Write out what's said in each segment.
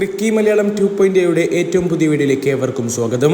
ക്രിക്കി Malayalam two point ഏറ്റവും പുതിയ വീഡിയോയിലേക്ക് ഏവർക്കും സ്വാഗതം.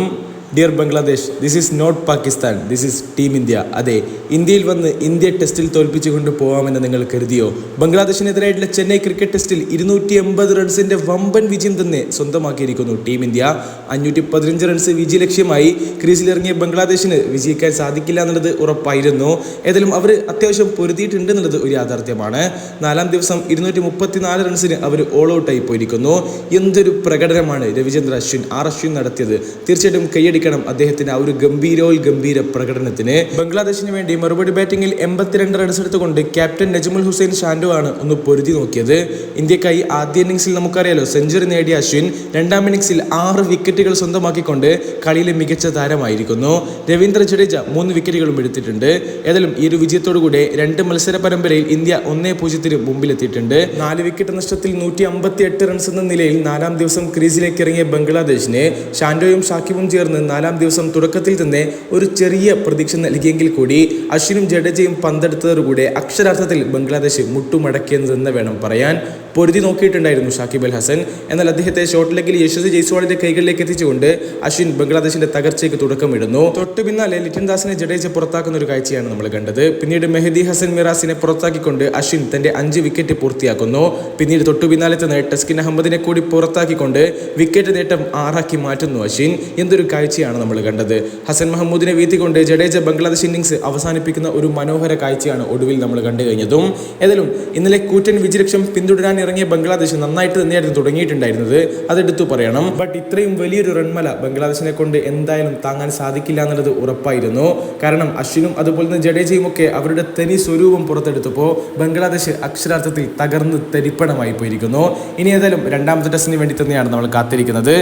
Dear Bangladesh this is not Pakistan this is team India അതെ ഇന്ത്യയിൽ വന്ന് ഇന്ത്യ ടെസ്റ്റിൽ തോൽപ്പിച്ചുകൊണ്ട് പോകാമെന്ന് നിങ്ങൾ കരുതിയോ? ബംഗ്ലാദേശിനെതിരായിട്ടുള്ള ചെന്നൈ ക്രിക്കറ്റ് ടെസ്റ്റിൽ ഇരുന്നൂറ്റി എൺപത് റൺസിന്റെ വമ്പൻ വിജയം തന്നെ സ്വന്തമാക്കിയിരിക്കുന്നു ടീം ഇന്ത്യ അഞ്ഞൂറ്റി പതിനഞ്ച് റൺസ് വിജയ ലക്ഷ്യമായി ക്രീസിലിറങ്ങിയ ബംഗ്ലാദേശിന് വിജയിക്കാൻ സാധിക്കില്ല എന്നുള്ളത് ഉറപ്പായിരുന്നു. ഏതായാലും അവർ അത്യാവശ്യം പൊരുതിയിട്ടുണ്ട് എന്നുള്ളത് ഒരു യാഥാർത്ഥ്യമാണ്. നാലാം ദിവസം ഇരുന്നൂറ്റി മുപ്പത്തിനാല് റൺസിന് അവർ ഓൾ ഔട്ടായി പോയിരിക്കുന്നു. എന്തൊരു പ്രകടനമാണ് രവിചന്ദ്ര അശ്വിൻ ആർ അശ്വിൻ നടത്തിയത്. തീർച്ചയായിട്ടും കൈയടിക്കണം അദ്ദേഹത്തിന് ആ ഒരു ഗംഭീരോൽ ഗംഭീര പ്രകടനത്തിന് ബംഗ്ലാദേശിന് വേണ്ടി മറുപടി ബാറ്റിംഗിൽ എൺപത്തിരണ്ട് റൺസ് എടുത്തുകൊണ്ട് ക്യാപ്റ്റൻ നജ്മുൽ ഹുസൈൻ ഷാൻഡു ആണ് ഒന്ന് പൊരുതി നോക്കിയത്. ഇന്ത്യക്കായി ആദ്യ ഇന്നിംഗ്സിൽ നമുക്കറിയാലോ സെഞ്ചുറി നേടിയ അശ്വിൻ രണ്ടാം ഇന്നിംഗ്സിൽ ആറ് വിക്കറ്റുകൾ സ്വന്തമാക്കിക്കൊണ്ട് കളിയിലെ മികച്ച താരമായിരിക്കുന്നു. രവീന്ദ്ര ജഡേജ മൂന്ന് വിക്കറ്റുകളും എടുത്തിട്ടുണ്ട്. ഏതായാലും ഈ ഒരു വിജയത്തോടുകൂടെ രണ്ട് മത്സര പരമ്പരയിൽ ഇന്ത്യ ഒന്നേ പൂജ്യത്തിന് മുമ്പിലെത്തിയിട്ടുണ്ട്. നാല് വിക്കറ്റ് നഷ്ടത്തിൽ നൂറ്റി അമ്പത്തി എട്ട് റൺസ് എന്ന നിലയിൽ നാലാം ദിവസം ക്രീസിലേക്ക് ഇറങ്ങിയ ബംഗ്ലാദേശിനെ ഷാൻഡോയും ഷാക്കിബും ചേർന്ന് നാലാം ദിവസം തുടക്കത്തിൽ തന്നെ ഒരു ചെറിയ പ്രതീക്ഷ നൽകിയെങ്കിൽ കൂടി അശ്വിനും ജഡേജയും പന്തെടുത്തതോടുകൂടെ അക്ഷരാർത്ഥത്തിൽ ബംഗ്ലാദേശ് മുട്ടുമടക്കിയെന്ന് വേണം പറയാൻ. പൊരുതി നോക്കിയിട്ടുണ്ടായിരുന്നു ഷാക്കിബ് അൽ ഹസൻ. എന്നാൽ അദ്ദേഹത്തെ ഷോർട്ട് ലെഗിൽ യശസ്വി ജയ്സ്വാളിന്റെ കൈകളിലേക്ക് എത്തിച്ചുകൊണ്ട് അശ്വിൻ ബംഗ്ലാദേശിന്റെ തകർച്ചയ്ക്ക് തുടക്കമിടുന്നു. തൊട്ടു പിന്നാലെ ലിറ്റൻ ദാസിനെ ജഡേജ പുറത്താക്കുന്ന ഒരു കാഴ്ചയാണ് നമ്മൾ കണ്ടത്. പിന്നീട് മെഹദി ഹസൻ മിറാസിനെ പുറത്താക്കിക്കൊണ്ട് അശ്വിൻ തന്റെ അഞ്ച് വിക്കറ്റ് പൂർത്തിയാക്കുന്നു. പിന്നീട് തൊട്ടു പിന്നാലെ തന്നെ ടസ്കിൻ അഹമ്മദിനെ കൂടി പുറത്താക്കിക്കൊണ്ട് വിക്കറ്റ് നേട്ടം ആറാക്കി മാറ്റുന്നു അശ്വിൻ. എന്തൊരു കാഴ്ചയാണ് നമ്മൾ കണ്ടത്. ഹസൻ മഹമ്മൂദിനെ വീഴ്ത്തിക്കൊണ്ട് ജഡേജ ബംഗ്ലാദേശ് ഇന്നിംഗ്സ് അവസാനിപ്പിക്കുന്ന ഒരു മനോഹര കാഴ്ചയാണ് ഒടുവിൽ നമ്മൾ കണ്ടു കഴിഞ്ഞതും. ഏതായാലും ഇന്നലെ കൂറ്റൻ വിജയലക്ഷ്യം പിന്തുടരാൻ ഇറങ്ങിയ ബംഗ്ലാദേശ് നന്നായിട്ട് തന്നെയായിരുന്നു തുടങ്ങിയിട്ടുണ്ടായിരുന്നത്. അതെടുത്തു പറയണം. ബട്ട് ഇത്രയും വലിയൊരു റൺമല ബംഗ്ലാദേശിനെ കൊണ്ട് എന്തായാലും താങ്ങാൻ സാധിക്കില്ല എന്നുള്ളത് ഉറപ്പായിരുന്നു. കാരണം അശ്വിനും അതുപോലെ തന്നെ ജഡേജയും ഒക്കെ അവരുടെ തനി സ്വരൂപം പുറത്തെടുത്തപ്പോൾ ബംഗ്ലാദേശ് അക്ഷരാർത്ഥത്തിൽ തകർന്ന് തരിപ്പണമായി പോയിരിക്കുന്നു. ഇനി ഏതായാലും രണ്ടാമത്തെ ടെസ്റ്റിന് വേണ്ടി തന്നെയാണ് നമ്മൾ കാത്തിരിക്കുന്നത്.